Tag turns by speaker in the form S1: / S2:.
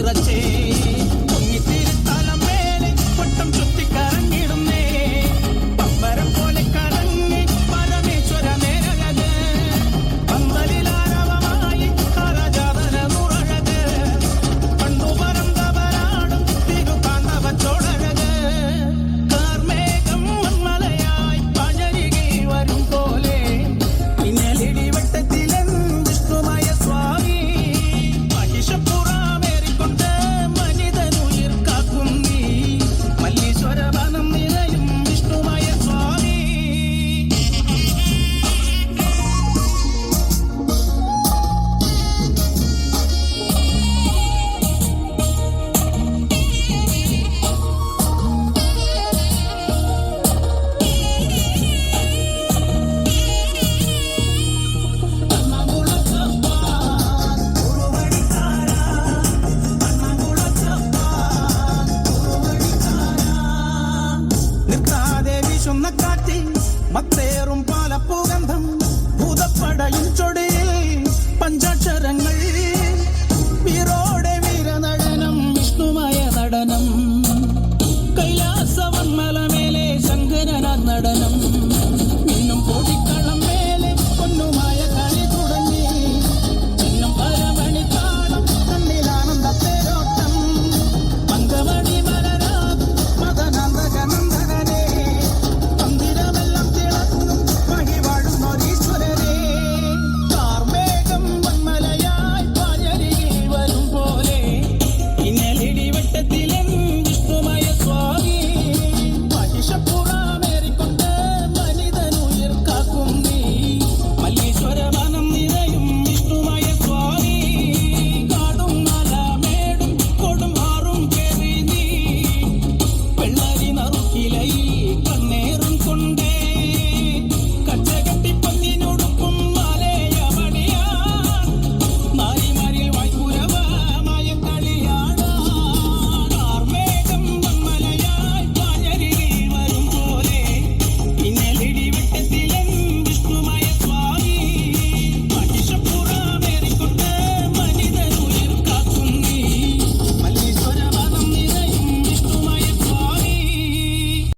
S1: ஈரச்ச നിർത്താതെ വിശുന്ന കാറ്റിൽ മത്തേറും പാലപ്പൂഗന്ധം ഭൂതപ്പടയും ചൊടിയിൽ പഞ്ചാക്ഷരങ്ങൾ. വീരോടെ വീരനടനം വിഷ്ണുമായ നടനം. കൈലാസവന്മലമേലെ ശങ്കരനാർ നടനം.